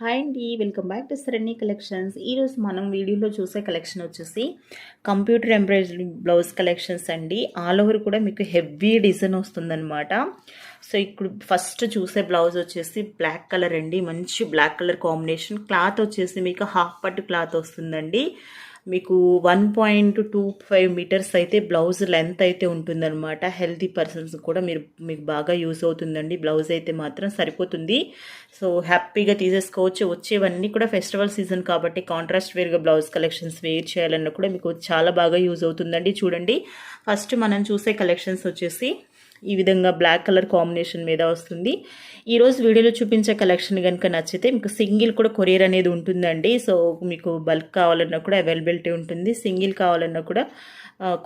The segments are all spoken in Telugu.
హాయ్ అండి welcome back to Sarani collections ఈరోజు మనం వీడియోలో చూసే కలెక్షన్ వచ్చేసి కంప్యూటర్ ఎంబ్రాయిడరీ బ్లౌజ్ కలెక్షన్స్ అండి. ఆల్ ఓవర్ కూడా మీకు హెవీ డిజైన్ వస్తుందన్నమాట. సో ఇప్పుడు ఫస్ట్ చూసే బ్లౌజ్ వచ్చేసి బ్లాక్ కలర్ అండి. మంచి బ్లాక్ కలర్ కాంబినేషన్ క్లాత్ వచ్చేసి మీకు హాఫ్ పట్టు క్లాత్ వస్తుందండి. మీకు one point two five metres అయితే బ్లౌజ్ లెంత్ అయితే ఉంటుందన్నమాట. హెల్తీ పర్సన్స్ కూడా మీరు మీకు బాగా యూస్ అవుతుందండి. బ్లౌజ్ అయితే మాత్రం సరిపోతుంది. సో హ్యాపీగా తీసేసుకోవచ్చు. వచ్చేవన్నీ కూడా ఫెస్టివల్ సీజన్ కాబట్టి కాంట్రాస్ట్ వేర్గా బ్లౌజ్ కలెక్షన్స్ వేర్ చేయాలన్నా కూడా మీకు చాలా బాగా యూజ్ అవుతుందండి. చూడండి. ఫస్ట్ మనం చూసే కలెక్షన్స్ వచ్చేసి ఈ విధంగా బ్లాక్ కలర్ కాంబినేషన్ మీద వస్తుంది. ఈరోజు వీడియోలో చూపించే కలెక్షన్ కనుక నచ్చితే మీకు సింగిల్ కూడా కొరియర్ అనేది ఉంటుందండి. సో మీకు బల్క్ కావాలన్నా కూడా అవైలబిలిటీ ఉంటుంది. సింగిల్ కావాలన్నా కూడా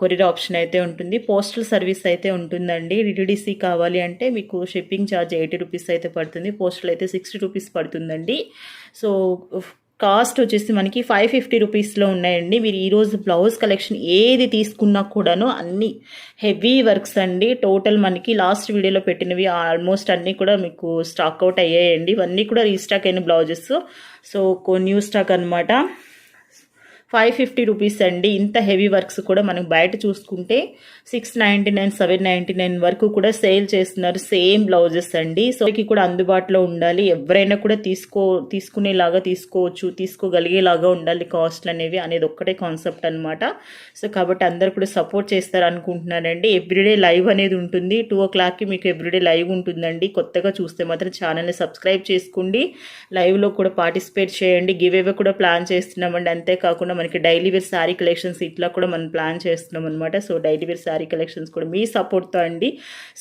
కొరియర్ ఆప్షన్ అయితే ఉంటుంది. పోస్టల్ సర్వీస్ అయితే ఉంటుందండి. డిటిడిసి కావాలి అంటే మీకు షిప్పింగ్ ఛార్జ్ ఎయిటీ రూపీస్ అయితే పడుతుంది. పోస్టల్ అయితే సిక్స్టీ రూపీస్ పడుతుందండి. సో కాస్ట్ వచ్చేసి మనకి ఫైవ్ ఫిఫ్టీ రూపీస్లో ఉన్నాయండి. మీరు ఈరోజు బ్లౌజ్ కలెక్షన్ ఏది తీసుకున్నా కూడాను అన్ని హెవీ వర్క్స్ అండి. టోటల్ మనకి లాస్ట్ వీడియోలో పెట్టినవి ఆల్మోస్ట్ అన్నీ కూడా మీకు స్టాక్ అవుట్ అయ్యాయండి. ఇవన్నీ కూడా రీస్టాక్ అయిన బ్లౌజెస్. సో న్యూ స్టాక్ అనమాట ఫైవ్ ఫిఫ్టీ రూపీస్ అండి. ఇంత హెవీ వర్క్స్ కూడా మనం బయట చూసుకుంటే six ninety nine seven ninety nine వరకు కూడా సేల్ చేస్తున్నారు సేమ్ బ్లౌజెస్ అండి. సోకి కూడా అందుబాటులో ఉండాలి. ఎవరైనా కూడా తీసుకో తీసుకునేలాగా తీసుకోవచ్చు తీసుకోగలిగేలాగా ఉండాలి కాస్ట్లు అనేవి అనేది ఒక్కటే కాన్సెప్ట్ అనమాట సో కాబట్టి అందరు కూడా సపోర్ట్ చేస్తారు అనుకుంటున్నానండి. ఎవ్రీడే లైవ్ అనేది ఉంటుంది. టూ ఓ క్లాక్కి మీకు ఎవ్రీడే లైవ్ ఉంటుందండి. కొత్తగా చూస్తే మాత్రం ఛానల్ని సబ్స్క్రైబ్ చేసుకోండి. లైవ్లో కూడా పార్టిసిపేట్ చేయండి. గివ్ కూడా ప్లాన్ చేస్తున్నామండి. అంతేకాకుండా మనకి డైలీ వేర్ శారీ కలెక్షన్స్ ఇట్లా కూడా మనం ప్లాన్ చేస్తున్నాం అనమాట so daily wear sari collections కూడా మీ సపోర్ట్తో అండి.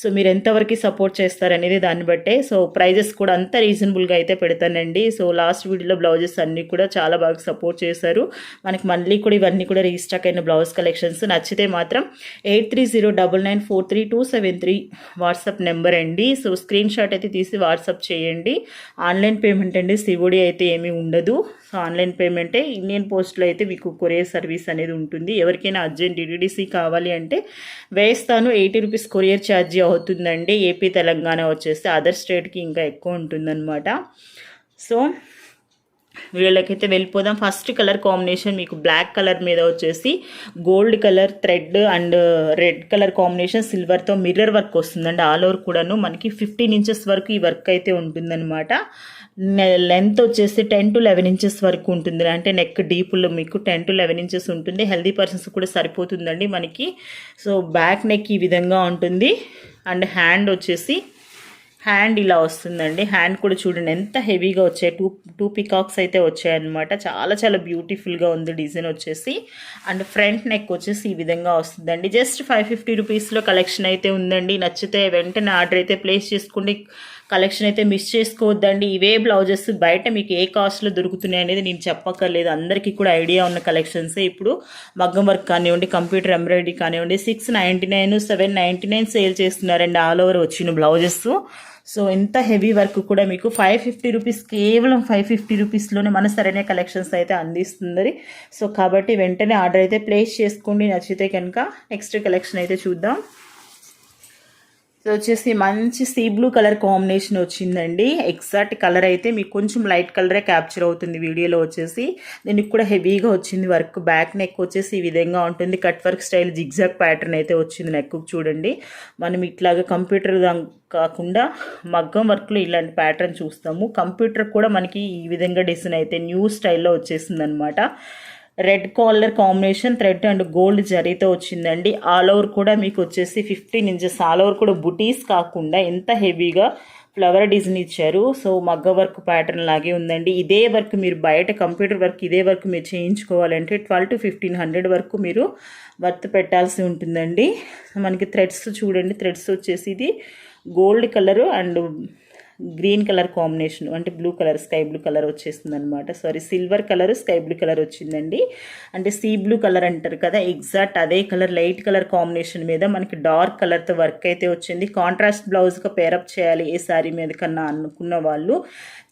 సో మీరు ఎంతవరకు సపోర్ట్ చేస్తారనేది దాన్ని బట్టే సో ప్రైజెస్ కూడా అంత రీజనబుల్గా అయితే పెడతానండి. సో లాస్ట్ వీడియోలో బ్లౌజెస్ అన్నీ కూడా చాలా బాగా సపోర్ట్ చేశారు. మనకి మళ్ళీ కూడా ఇవన్నీ కూడా రీస్టాక్ అయిన బ్లౌజ్ కలెక్షన్స్ నచ్చితే మాత్రం eight three zero double nine four three two seven three WhatsApp number అండి. సో స్క్రీన్ షాట్ అయితే తీసి వాట్సాప్ చేయండి. ఆన్లైన్ పేమెంట్ అండి సివోడి అయితే ఏమీ ఉండదు. సో ఆన్లైన్ పేమెంటే ఇండియన్ పోస్ట్లో అయితే మీకు కొరియర్ సర్వీస్ అనేది ఉంటుంది. ఎవరికైనా అర్జెంట్ డిడిడిసి కావాలి అంటే వేస్తాను ఎయిటీ రూపీస్ కొరియర్ ఛార్జీ అవుతుందండి. ఏపీ తెలంగాణ వచ్చేస్తే అదర్ స్టేట్కి ఇంకా ఎక్కువ ఉంటుందన్నమాట. సో వీళ్ళకైతే వెళ్ళిపోదాం. ఫస్ట్ కలర్ కాంబినేషన్ మీకు బ్లాక్ కలర్ మీద వచ్చేసి gold colour thread and red colour combination సిల్వర్తో mirror work వస్తుందండి. ఆల్ ఓవర్ కూడాను మనకి ఫిఫ్టీన్ ఇంచెస్ వరకు ఈ వర్క్ అయితే ఉంటుందన్నమాట. లెంత్ వచ్చేసి టెన్ టు లెవెన్ ఇంచెస్ వరకు ఉంటుంది. అంటే నెక్ డీప్లో మీకు టెన్ టు లెవెన్ ఇంచెస్ ఉంటుంది. హెల్దీ పర్సన్స్ కూడా సరిపోతుందండి మనకి. సో బ్యాక్ నెక్ ఈ విధంగా ఉంటుంది. అండ్ హ్యాండ్ వచ్చేసి హ్యాండ్ ఇలా వస్తుందండి. హ్యాండ్ కూడా చూడండి ఎంత హెవీగా వచ్చాయి. టూ టూ పికాక్స్ అయితే వచ్చాయన్నమాట చాలా చాలా బ్యూటిఫుల్గా ఉంది డిజైన్ వచ్చేసి. అండ్ ఫ్రంట్ నెక్ వచ్చేసి ఈ విధంగా వస్తుందండి. జస్ట్ ఫైవ్ ఫిఫ్టీ రూపీస్లో కలెక్షన్ అయితే ఉందండి. నచ్చితే వెంటనే ఆర్డర్ అయితే ప్లేస్ చేసుకోండి కలెక్షన్ అయితే మిస్ చేసుకోవద్దండి. ఇవే బ్లౌజెస్ బయట మీకు ఏ కాస్ట్లో దొరుకుతున్నాయి అనేది నేను చెప్పక్కర్లేదు. అందరికీ కూడా ఐడియా ఉన్న కలెక్షన్సే ఇప్పుడు. మగ్గం వర్క్ కానివ్వండి కంప్యూటర్ ఎంబ్రాయిడరీ కానివ్వండి six ninety nine seven ninety nine sale చేస్తున్నారండి ఆల్ ఓవర్ వచ్చిన బ్లౌజెస్. సో ఎంత హెవీ వర్క్ కూడా మీకు ఫైవ్ ఫిఫ్టీ రూపీస్ కేవలం ఫైవ్ ఫిఫ్టీ రూపీస్లోనే మన సరైన కలెక్షన్స్ అయితే అందిస్తుంది. సో కాబట్టి వెంటనే ఆర్డర్ అయితే ప్లేస్ చేసుకోండి. నచ్చితే కనుక నెక్స్ట్ కలెక్షన్ అయితే చూద్దాం. సో వచ్చేసి మంచి సీ బ్లూ కలర్ కాంబినేషన్ వచ్చిందండి. ఎగ్జాక్ట్ కలర్ అయితే మీకు కొంచెం లైట్ కలరే క్యాప్చర్ అవుతుంది వీడియోలో వచ్చేసి. దీనికి కూడా హెవీగా వచ్చింది వర్క్ బ్యాక్ నెక్ వచ్చేసి ఈ విధంగా ఉంటుంది. Cut work style zigzag pattern అయితే వచ్చింది నెక్ చూడండి. మనం ఇట్లాగా కంప్యూటర్ కాకుండా మగ్గం వర్క్లో ఇలాంటి ప్యాటర్న్ చూస్తాము. కంప్యూటర్ కూడా మనకి ఈ విధంగా డిజైన్ అయితే న్యూ స్టైల్లో వచ్చేసింది అనమాట red colour combination thread and gold జరీతో వచ్చిందండి. ఆల్ ఓవర్ కూడా మీకు వచ్చేసి ఫిఫ్టీన్ ఇంచెస్ ఆల్ ఓవర్ కూడా బుటీస్ కాకుండా ఎంత హెవీగా ఫ్లవర్ డిజైన్ ఇచ్చారు. సో మగ్గ వర్క్ ప్యాటర్న్ లాగే ఉందండి. ఇదే వర్క్ మీరు బయట కంప్యూటర్ వర్క్ ఇదే వర్క్ మీరు చేయించుకోవాలంటే ట్వెల్వ్ టు ఫిఫ్టీన్ హండ్రెడ్ వరకు మీరు వర్త్ పెట్టాల్సి ఉంటుందండి. మనకి థ్రెడ్స్ చూడండి. థ్రెడ్స్ వచ్చేసి ఇది gold colour and green colour combination అంటే blue colour sky blue colour వచ్చేస్తుంది అనమాట sorry silver colour sky blue colour వచ్చిందండి. అంటే సీ బ్లూ కలర్ అంటారు కదా ఎగ్జాక్ట్ అదే కలర్ లైట్ కలర్ కాంబినేషన్ మీద మనకి డార్క్ కలర్తో వర్క్ అయితే వచ్చింది. కాంట్రాస్ట్ బ్లౌజ్గా పేరప్ చేయాలి ఏ శారీ మీద కన్నా అనుకున్న వాళ్ళు.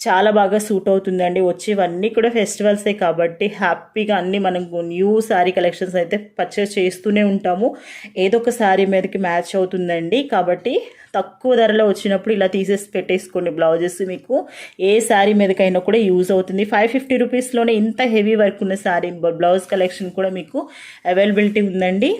చాలా బాగా సూట్ అవుతుందండి. వచ్చేవన్నీ కూడా ఫెస్టివల్సే కాబట్టి హ్యాపీగా అన్నీ మనం న్యూ శారీ కలెక్షన్స్ అయితే పర్చేస్ చేస్తూనే ఉంటాము. ఏదో ఒక శారీ మీదకి మ్యాచ్ అవుతుందండి. కాబట్టి తక్కువ ధరలో వచ్చినప్పుడు ఇలా తీసేసి పెట్టేసుకోండి బ్లౌజెస్ మీకు. ఏ శారీ మీదకైనా కూడా యూజ్ అవుతుంది. ఫైవ్ ఫిఫ్టీ రూపీస్లోనే ఇంత హెవీ వర్క్ ఉన్న శారీ బ్లౌజ్ కలెక్షన్ కూడా మీకు అవైలబిలిటీ ఉందండి.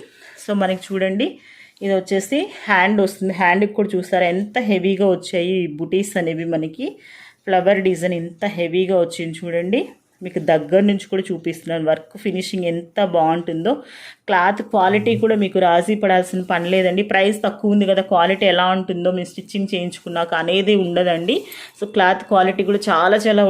సో మనకి చూడండి. ఇది వచ్చేసి హ్యాండ్ వస్తుంది. హ్యాండ్కి కూడా చూసారా ఎంత హెవీగా వచ్చాయి బుటీస్ అనేవి మనకి. ఫ్లవర్ డిజైన్ ఎంత హెవీగా వచ్చింది చూడండి. మీకు దగ్గర నుంచి కూడా చూపిస్తున్నాను. వర్క్ ఫినిషింగ్ ఎంత బాగుంటుందో. క్లాత్ క్వాలిటీ కూడా మీకు రాజీ పడాల్సిన పని లేదండి. ప్రైస్ తక్కువ ఉంది కదా క్వాలిటీ ఎలా ఉంటుందో మీరు స్టిచ్చింగ్ చేయించుకున్నాక అనేది ఉండదండి. సో క్లాత్ క్వాలిటీ కూడా చాలా చాలా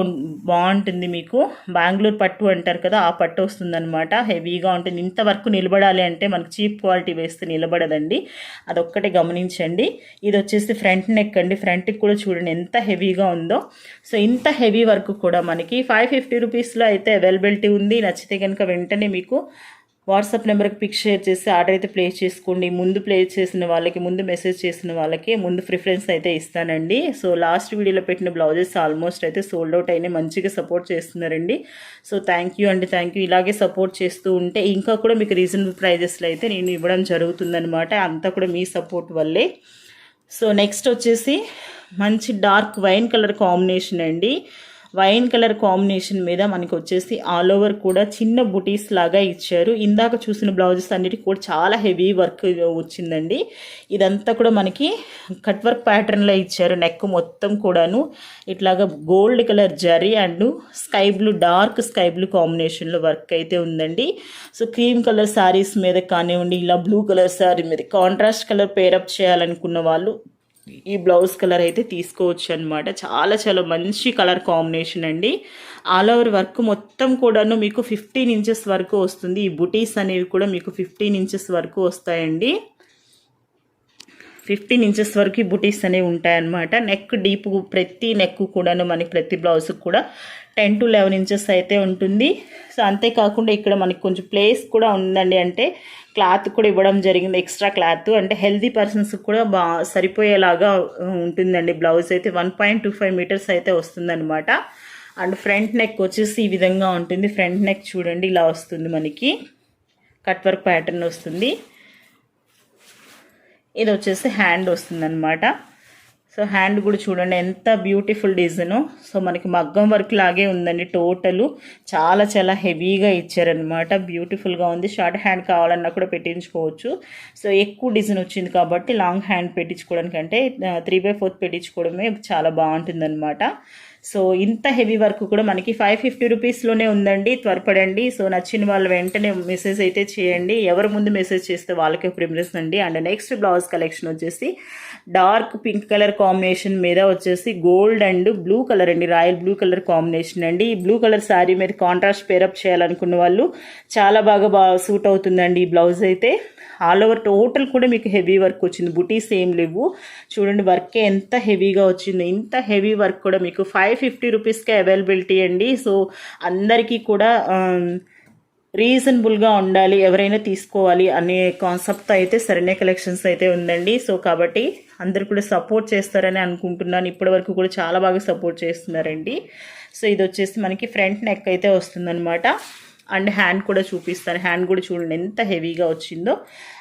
బాగుంటుంది మీకు. బెంగళూరు పట్టు అంటారు కదా ఆ పట్టు వస్తుందన్నమాట. హెవీగా ఉంటుంది. ఇంత వర్క్ నిలబడాలి అంటే మనకు చీప్ క్వాలిటీ వేస్తే నిలబడదండి. అదొక్కటే గమనించండి. ఇది వచ్చేసి ఫ్రంట్ నెక్ అండి. ఫ్రంట్కి కూడా చూడండి ఎంత హెవీగా ఉందో. సో ఇంత హెవీ వర్క్ కూడా మనకి ఫైవ్ ఫిఫ్టీ రూపీస్ రూపీస్లో అయితే అవైలబిలిటీ ఉంది. నచ్చితే కనుక వెంటనే మీకు వాట్సాప్ నెంబర్కి పిక్ షేర్ చేసి ఆర్డర్ అయితే ప్లేస్ చేసుకోండి. ముందు ప్లేస్ చేసిన వాళ్ళకి ముందు మెసేజ్ చేసిన వాళ్ళకి ముందు ప్రిఫరెన్స్ అయితే ఇస్తానండి. సో లాస్ట్ వీడియోలో పెట్టిన బ్లౌజెస్ ఆల్మోస్ట్ అయితే సోల్డ్ అవుట్ అయినా మంచిగా సపోర్ట్ చేస్తున్నారండి. సో థ్యాంక్ యూ అండి. థ్యాంక్ యూ ఇలాగే సపోర్ట్ చేస్తూ ఉంటే ఇంకా కూడా మీకు రీజనబుల్ ప్రైజెస్లో అయితే నేను ఇవ్వడం జరుగుతుందనమాట అంతా కూడా మీ సపోర్ట్ వల్లే. సో నెక్స్ట్ వచ్చేసి మంచి డార్క్ వైన్ కలర్ కాంబినేషన్ అండి. వైన్ కలర్ కాంబినేషన్ మీద మనకి వచ్చేసి ఆల్ ఓవర్ కూడా చిన్న బుటీస్ లాగా ఇచ్చారు. ఇందాక చూసిన బ్లౌజెస్ అన్నిటికి కూడా చాలా హెవీ వర్క్ వచ్చిందండి. ఇదంతా కూడా మనకి కట్ వర్క్ ప్యాటర్న్లో ఇచ్చారు. నెక్ మొత్తం కూడాను ఇట్లాగా gold colour zari and sky blue dark sky blue కాంబినేషన్లో వర్క్ అయితే ఉందండి. సో క్రీమ్ కలర్ శారీస్ మీద కానివ్వండి ఇలా బ్లూ కలర్ శారీ మీద కాంట్రాస్ట్ కలర్ పేరప్ చేయాలనుకున్న వాళ్ళు ఈ బ్లౌజ్ కలర్ అయితే తీసుకోవచ్చు అనమాట చాలా చాలా మంచి కలర్ కాంబినేషన్ అండి. ఆల్ ఓవర్ వర్క్ మొత్తం కూడాను మీకు ఫిఫ్టీన్ ఇంచెస్ వరకు వస్తుంది. ఈ బుటీస్ అనేవి కూడా మీకు ఫిఫ్టీన్ ఇంచెస్ వరకు వస్తాయండి. ఫిఫ్టీన్ ఇంచెస్ వరకు బుటీస్ అనేవి ఉంటాయన్నమాట. నెక్ డీప్ ప్రతి నెక్ కూడాను మనకి ప్రతి బ్లౌజ్కి కూడా టెన్ టు లెవెన్ ఇంచెస్ అయితే ఉంటుంది. సో అంతేకాకుండా ఇక్కడ మనకి కొంచెం ప్లేస్ కూడా ఉందండి. అంటే క్లాత్ కూడా ఇవ్వడం జరిగింది. Extra cloth. అంటే హెల్దీ పర్సన్స్ కూడా బా సరిపోయేలాగా ఉంటుందండి. బ్లౌజ్ అయితే one point two five metres అయితే వస్తుందన్నమాట. అండ్ ఫ్రంట్ నెక్ వచ్చేసి ఈ విధంగా ఉంటుంది. ఫ్రంట్ నెక్ చూడండి ఇలా వస్తుంది మనకి. కట్ వర్క్ ప్యాటర్న్ వస్తుంది. ఇది వచ్చేసి హ్యాండ్ వస్తుందన్నమాట. సో హ్యాండ్ కూడా చూడండి ఎంత బ్యూటిఫుల్ డిజైన్. సో మనకి మగ్గం వర్క్ లాగే ఉందండి టోటలు. చాలా చాలా హెవీగా ఇచ్చారనమాట బ్యూటిఫుల్గా ఉంది. షార్ట్ హ్యాండ్ కావాలన్నా కూడా పెట్టించుకోవచ్చు. సో ఎక్కువ డిజైన్ వచ్చింది కాబట్టి లాంగ్ హ్యాండ్ పెట్టించుకోవడానికంటే త్రీ బై ఫోర్త్ పెట్టించుకోవడమే చాలా బాగుంటుందన్నమాట. సో ఇంత హెవీ వర్క్ కూడా మనకి ఫైవ్ ఫిఫ్టీ రూపీస్లోనే ఉందండి. త్వరపడండి. సో నచ్చిన వాళ్ళు వెంటనే మెసేజ్ అయితే చేయండి. ఎవరు ముందు మెసేజ్ చేస్తే వాళ్ళకే ప్రిఫరెన్స్ అండి. అండ్ నెక్స్ట్ బ్లౌజ్ కలెక్షన్ వచ్చేసి డార్క్ పింక్ కలర్ కాంబినేషన్ మీద వచ్చేసి గోల్డ్ అండ్ బ్లూ కలర్ అండి. రాయల్ బ్లూ కలర్ కాంబినేషన్ అండి. ఈ బ్లూ కలర్ శారీ మీద కాంట్రాస్ట్ పేరప్ చేయాలనుకున్న వాళ్ళు చాలా బాగా బాగా సూట్ అవుతుందండి ఈ బ్లౌజ్ అయితే. ఆల్ ఓవర్ టోటల్ కూడా మీకు హెవీ వర్క్ వచ్చింది. బుటీస్ ఏం లేవు. చూడండి వర్క్ ఎంత హెవీగా వచ్చింది. ఇంత హెవీ వర్క్ కూడా మీకు ఫైవ్ ఫిఫ్టీ రూపీస్కే అవైలబిలిటీ అండి. సో అందరికీ కూడా రీజనబుల్గా ఉండాలి ఎవరైనా తీసుకోవాలి అనే కాన్సెప్ట్ అయితే సరైన కలెక్షన్స్ అయితే ఉందండి. సో కాబట్టి అందరు కూడా సపోర్ట్ చేస్తారని అనుకుంటున్నాను. ఇప్పటి వరకు కూడా చాలా బాగా సపోర్ట్ చేస్తున్నారండి. సో ఇది వచ్చేసి మనకి ఫ్రంట్ నెక్ అయితే వస్తుందన్నమాట. అండ్ హ్యాండ్ కూడా చూపిస్తాను. హ్యాండ్ కూడా చూడండి ఎంత హెవీగా వచ్చిందో.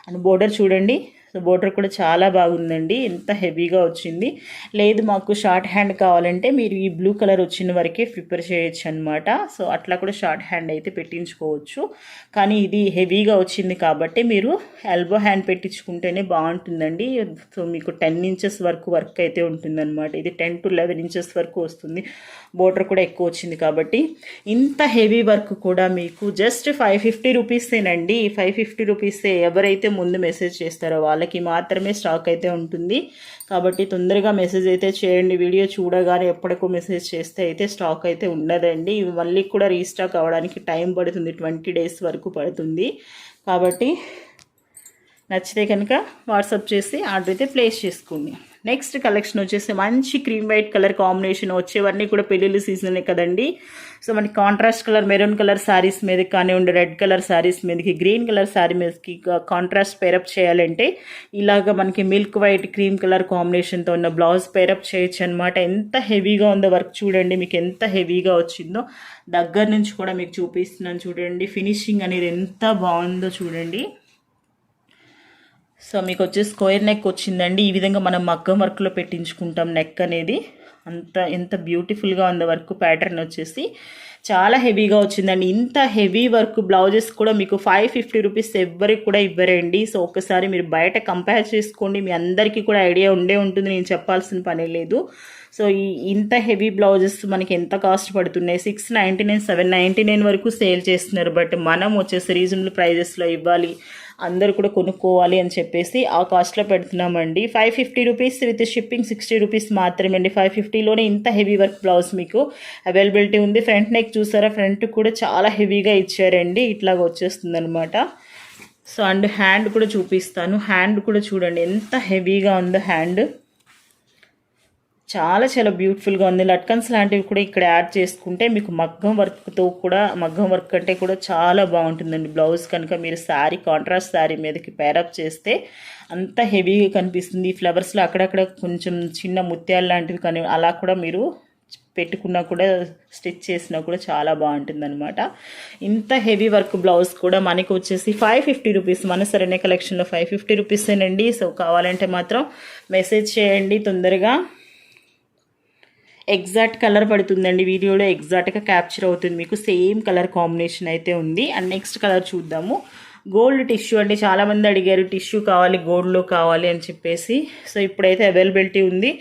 అండ్ బోర్డర్ చూడండి. బోర్డర్ కూడా చాలా బాగుందండి. ఎంత హెవీగా వచ్చింది. లేదు మాకు షార్ట్ హ్యాండ్ కావాలంటే మీరు ఈ బ్లూ కలర్ వచ్చిన వరకే ప్రిపేర్ చేయొచ్చు అనమాట సో అట్లా కూడా షార్ట్ హ్యాండ్ అయితే పెట్టించుకోవచ్చు. కానీ ఇది హెవీగా వచ్చింది కాబట్టి మీరు ఎల్బో హ్యాండ్ పెట్టించుకుంటేనే బాగుంటుందండి. సో మీకు టెన్ ఇంచెస్ వరకు వర్క్ అయితే ఉంటుందన్నమాట. ఇది టెన్ టు లెవెన్ ఇంచెస్ వరకు వస్తుంది. బోర్డర్ కూడా ఎక్కువ వచ్చింది కాబట్టి ఇంత హెవీ వర్క్ కూడా మీకు జస్ట్ ఫైవ్ ఫిఫ్టీ రూపీసేనండి. ఫైవ్ ఫిఫ్టీ రూపీసే ఎవరైతే ముందు మెసేజ్ చేస్తారో వాళ్ళకి మాత్రమే స్టాక్ అయితే ఉంటుంది. కాబట్టి తొందరగా మెసేజ్ అయితే చేయండి. వీడియో చూడగానే ఎప్పటికో మెసేజ్ చేస్తే అయితే స్టాక్ అయితే ఉండదండి. మళ్ళీ కూడా రీస్టాక్ అవ్వడానికి టైం పడుతుంది. ట్వంటీ డేస్ వరకు పడుతుంది. కాబట్టి నచ్చితే కనుక వాట్సాప్ చేసి ఆర్డర్ అయితే ప్లేస్ చేసుకోండి. నెక్స్ట్ కలెక్షన్ వచ్చేసి మంచి క్రీమ్ వైట్ కలర్ కాంబినేషన్ వచ్చేవన్నీ కూడా పెళ్ళిళ్ళు సీజనే కదండి. సో మనకి contrast colour maroon colour saris మీద కానివ్వండి రెడ్ కలర్ శారీస్ మీదకి గ్రీన్ కలర్ శారీ మీదకి కాంట్రాస్ట్ పేరప్ చేయాలంటే ఇలాగ మనకి మిల్క్ వైట్ క్రీమ్ కలర్ కాంబినేషన్తో ఉన్న బ్లౌజ్ పేరప్ చేయొచ్చు అనమాట ఎంత హెవీగా ఉందో వర్క్ చూడండి మీకు ఎంత హెవీగా వచ్చిందో. దగ్గర నుంచి కూడా మీకు చూపిస్తున్నాను చూడండి ఫినిషింగ్ అనేది ఎంత బాగుందో చూడండి. సో మీకు వచ్చి స్క్వేర్ నెక్ వచ్చిందండి. ఈ విధంగా మనం మగ్గం వర్క్లో పెట్టించుకుంటాం నెక్ అనేది. అంత ఎంత బ్యూటిఫుల్గా ఉంది వర్క్ ప్యాటర్న్ వచ్చేసి చాలా హెవీగా వచ్చిందండి. ఇంత హెవీ వర్క్ బ్లౌజెస్ కూడా మీకు ఫైవ్ ఫిఫ్టీ రూపీస్ ఎవ్వరికి కూడా ఇవ్వరండి. సో ఒకసారి మీరు బయట కంపేర్ చేసుకోండి. మీ అందరికీ కూడా ఐడియా ఉండే ఉంటుంది. నేను చెప్పాల్సిన పని లేదు. సో ఈ ఇంత హెవీ బ్లౌజెస్ మనకి ఎంత కాస్ట్ పడుతున్నాయి? Six ninety nine seven ninety nine వరకు సేల్ చేస్తున్నారు. బట్ మనం వచ్చేసి రీజనబుల్ ప్రైజెస్లో ఇవ్వాలి. అందరూ కూడా కొనుక్కోవాలి అని చెప్పేసి ఆ కాస్ట్లో పెడుతున్నామండి. Five fifty rupees with shipping sixty rupees మాత్రమే అండి ఫైవ్ ఫిఫ్టీలోనే ఇంత హెవీ వర్క్ బ్లౌజ్ మీకు అవైలబిలిటీ ఉంది. ఫ్రంట్ నెక్ చూసారా? ఫ్రంట్ కూడా చాలా హెవీగా ఇచ్చారండి. ఇట్లాగ వచ్చేస్తుంది అనమాట సో అండ్ హ్యాండ్ కూడా చూపిస్తాను. హ్యాండ్ కూడా చూడండి. ఎంత హెవీగా ఉందో హ్యాండ్ చాలా చాలా బ్యూటిఫుల్గా ఉంది. లట్కన్స్ లాంటివి కూడా ఇక్కడ యాడ్ చేసుకుంటే మీకు మగ్గం వర్క్తో కూడా మగ్గం వర్క్ అంటే కూడా చాలా బాగుంటుందండి. బ్లౌజ్ కనుక మీరు శారీ కాంట్రాస్ట్ శారీ మీదకి పేరప్ చేస్తే అంత హెవీగా కనిపిస్తుంది. ఈ ఫ్లవర్స్లో అక్కడక్కడ కొంచెం చిన్న ముత్యాలు లాంటివి కానీ అలా కూడా మీరు పెట్టుకున్నా కూడా స్టిచ్ చేసినా కూడా చాలా బాగుంటుందన్నమాట. ఇంత హెవీ వర్క్ బ్లౌజ్ కూడా మనకి వచ్చేసి ఫైవ్ ఫిఫ్టీ రూపీస్ మన సరైన కలెక్షన్లో ఫైవ్ ఫిఫ్టీ రూపీసేనండి సో కావాలంటే మాత్రం మెసేజ్ చేయండి తొందరగా. ఎగ్జాక్ట్ కలర్ పడుతుందండి. వీడియోలో ఎగ్జాక్ట్గా క్యాప్చర్ అవుతుంది. మీకు సేమ్ కలర్ కాంబినేషన్ అయితే ఉంది. అండ్ నెక్స్ట్ కలర్ చూద్దాము. గోల్డ్ టిష్యూ అంటే చాలామంది అడిగారు టిష్యూ కావాలి గోల్డ్లో కావాలి అని చెప్పేసి. సో ఇప్పుడైతే అవైలబిలిటీ ఉంది.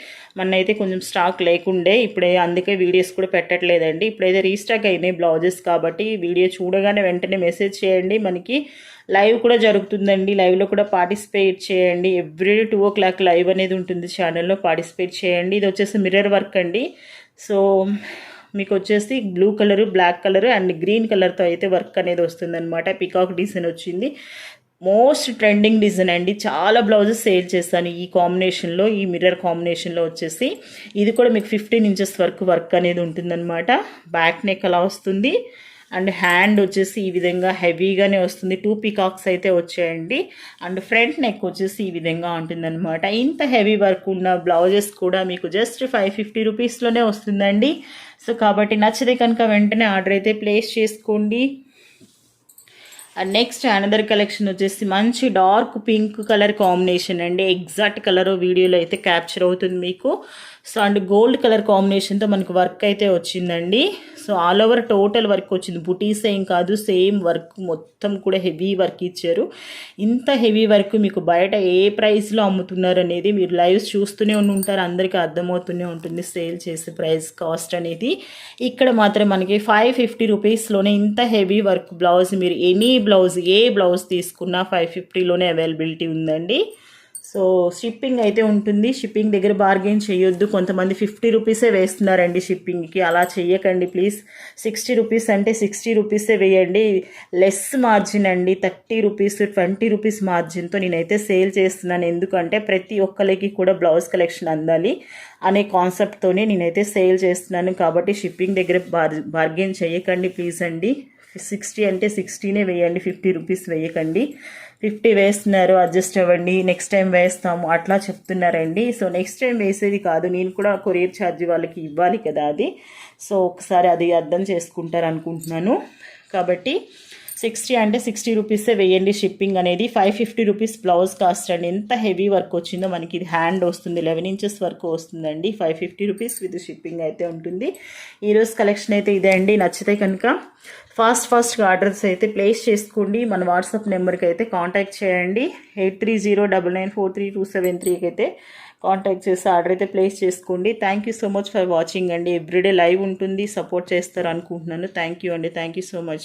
మనైతే కొంచెం స్టాక్ లేకుండే ఇప్పుడే అందుకే వీడియోస్ కూడా పెట్టట్లేదండి. ఇప్పుడైతే రీస్టాక్ అయినాయి బ్లౌజెస్ కాబట్టి వీడియో చూడగానే వెంటనే మెసేజ్ చేయండి. మనకి లైవ్ కూడా జరుగుతుందండి. లైవ్లో కూడా పార్టిసిపేట్ చేయండి. Every two o'clock live అనేది ఉంటుంది ఛానల్లో పార్టిసిపేట్ చేయండి. ఇది వచ్చేసి మిర్రర్ వర్క్ అండి. సో మీకు వచ్చేసి blue colour black colour and green కలర్తో అయితే వర్క్ అనేది వస్తుందన్నమాట. పికాక్ డిజైన్ వచ్చింది. మోస్ట్ ట్రెండింగ్ డిజైన్ అండి. చాలా బ్లౌజెస్ సేల్ చేస్తాను ఈ కాంబినేషన్లో ఈ మిర్రర్ కాంబినేషన్లో వచ్చేసి. ఇది కూడా మీకు ఫిఫ్టీన్ ఇంచెస్ వరకు వర్క్ అనేది ఉంటుందన్నమాట. బ్యాక్ నెక్ అలా వస్తుంది. అండ్ హ్యాండ్ వచ్చేసి ఈ విధంగా హెవీగానే వస్తుంది. టూ పికాక్స్ అయితే వచ్చాయండి. అండ్ ఫ్రంట్ నెక్ వచ్చేసి ఈ విధంగా ఉంటుందన్నమాట. ఇంత హెవీ వర్క్ ఉన్న బ్లౌజెస్ కూడా మీకు జస్ట్ ఫైవ్ ఫిఫ్టీ రూపీస్లోనే వస్తుందండి. సో కాబట్టి నచ్చితే కనుక వెంటనే ఆర్డర్ అయితే ప్లేస్ చేసుకోండి. నెక్స్ట్ అనదర్ కలెక్షన్ వచ్చేసి మంచి డార్క్ పింక్ కలర్ కాంబినేషన్ అండి. ఎగ్జాక్ట్ కలర్ వీడియోలో అయితే క్యాప్చర్ అవుతుంది మీకు. సో అండ్ గోల్డ్ కలర్ కాంబినేషన్తో మనకు వర్క్ అయితే వచ్చిందండి. So all over total work వచ్చింది. బుటీస్ ఏం కాదు సేమ్ వర్క్ మొత్తం కూడా హెవీ వర్క్ ఇచ్చారు. ఇంత హెవీ వర్క్ మీకు బయట ఏ ప్రైస్లో అమ్ముతున్నారు అనేది మీరు లైవ్స్ చూస్తూనే ఉంటారు. అందరికీ అర్థమవుతూనే ఉంటుంది సేల్ చేసే ప్రైస్ కాస్ట్ అనేది. ఇక్కడ మాత్రం మనకి ఫైవ్ ఫిఫ్టీ రూపీస్లోనే ఇంత హెవీ వర్క్ బ్లౌజ్ మీరు ఎనీ బ్లౌజ్ ఏ బ్లౌజ్ తీసుకున్నా ఫైవ్ ఫిఫ్టీలోనే అవైలబిలిటీ ఉందండి. సో షిప్పింగ్ అయితే ఉంటుంది. షిప్పింగ్ దగ్గర బార్గెన్ చేయొద్దు. కొంతమంది ఫిఫ్టీ రూపీసే వేస్తున్నారండి షిప్పింగ్కి. అలా చేయకండి ప్లీజ్. సిక్స్టీ రూపీస్ అంటే సిక్స్టీ రూపీసే వేయండి. లెస్ మార్జిన్ అండి. థర్టీ రూపీస్ ట్వంటీ రూపీస్ మార్జిన్తో నేనైతే సేల్ చేస్తున్నాను. ఎందుకంటే ప్రతి ఒక్కరికి కూడా బ్లౌజ్ కలెక్షన్ అందాలి అనే కాన్సెప్ట్తోనే నేనైతే సేల్ చేస్తున్నాను. కాబట్టి షిప్పింగ్ దగ్గర బార్ బార్గెన్ చేయకండి ప్లీజ్ అండి. సిక్స్టీ అంటే సిక్స్టీనే వేయండి. ఫిఫ్టీ రూపీస్ వేయకండి. ఫిఫ్టీ వేస్తున్నారు అడ్జస్ట్ అవ్వండి నెక్స్ట్ టైం వేస్తాము అట్లా చెప్తున్నారండి. సో నెక్స్ట్ టైం వేసేది కాదు నేను కూడా కొరియర్ ఛార్జ్ వాళ్ళకి ఇవ్వాలి కదా అది. సో ఒకసారి అది అర్థం చేసుకుంటారు అనుకుంటున్నాను కాబట్టి సిక్స్టీ అంటే సిక్స్టీ రూపీసే వేయండి షిప్పింగ్ అనేది. Five fifty rupees blouse cost అండి. ఎంత హెవీ వర్క్ వచ్చిందో మనకి ఇది హ్యాండ్ వస్తుంది లెవెన్ ఇంచెస్ వరకు వస్తుందండి. Five fifty rupees with shipping అయితే ఉంటుంది. ఈరోజు కలెక్షన్ అయితే ఇదే అండి. నచ్చితే కనుక ఫాస్ట్ ఫాస్ట్గా ఆర్డర్స్ అయితే ప్లేస్ చేసుకోండి. మన వాట్సాప్ నెంబర్కి అయితే కాంటాక్ట్ చేయండి. Eight three zero double nine four three two seven త్రీకి అయితే కాంటాక్ట్ చేసి ఆర్డర్ అయితే ప్లేస్ చేసుకోండి. Thank you so much for watching అండి. ఎవ్రీడే లైవ్ ఉంటుంది. సపోర్ట్ చేస్తారు అనుకుంటున్నాను. థ్యాంక్ యూ అండి. Thank you so much